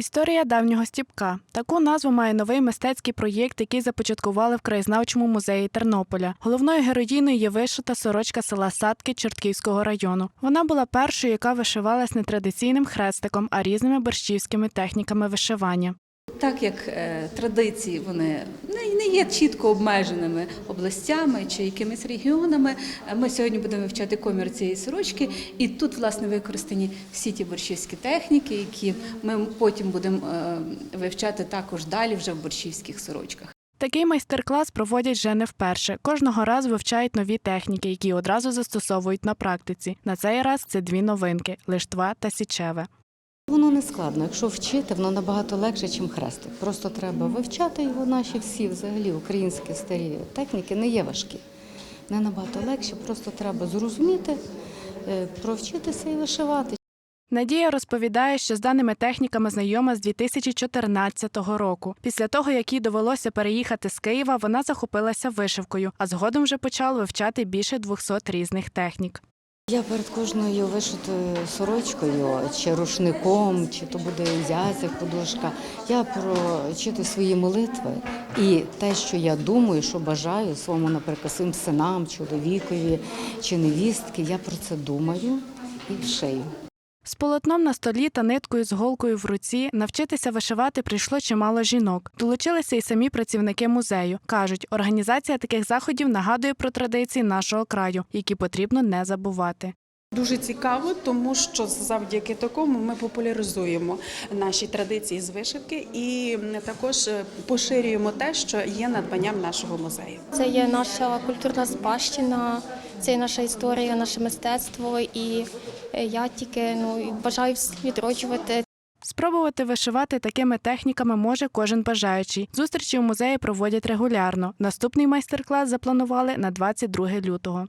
Історія давнього стіпка. Таку назву має новий мистецький проєкт, який започаткували в краєзнавчому музеї Тернополя. Головною героїною є вишита сорочка села Садки Чортківського району. Вона була першою, яка вишивалась не традиційним хрестиком, а різними борщівськими техніками вишивання. Так як е, традиції вони не, не є чітко обмеженими областями чи якимись регіонами, ми сьогодні будемо вивчати комір цієї сорочки, і тут власне використані всі ті борщівські техніки, які ми потім будемо е, вивчати також далі вже в борщівських сорочках. Такий майстер-клас проводять вже не вперше. Кожного разу вивчають нові техніки, які одразу застосовують на практиці. На цей раз це дві новинки лиштва та січеве. Воно не складно. Якщо вчити, воно набагато легше, ніж хрестик. Просто треба вивчати його. Наші всі взагалі українські старі техніки не є важкі. Не набагато легше, просто треба зрозуміти, е, провчитися і вишивати. Надія розповідає, що з даними техніками знайома з 2014 року. Після того, як їй довелося переїхати з Києва, вона захопилася вишивкою, а згодом вже почала вивчати більше 200 різних технік. Я перед кожною вишитою сорочкою, чи рушником, чи то буде язик, подушка. Я прочитую свої молитви і те, що я думаю, що бажаю своєму, наприклад, своїм синам, чоловікові чи невістки, я про це думаю і шию. З полотном на столі та ниткою з голкою в руці навчитися вишивати прийшло чимало жінок. Долучилися й самі працівники музею. кажуть, організація таких заходів нагадує про традиції нашого краю, які потрібно не забувати. Дуже цікаво, тому що завдяки такому ми популяризуємо наші традиції з вишивки і також е, поширюємо те, що є надбанням нашого музею. Це є наша культурна спадщина, це є наша історія, наше мистецтво. І е, я тільки ну бажаю відроджувати Спробувати вишивати такими техніками може кожен бажаючий. Зустрічі у музеї проводять регулярно. Наступний майстер-клас запланували на 22 лютого.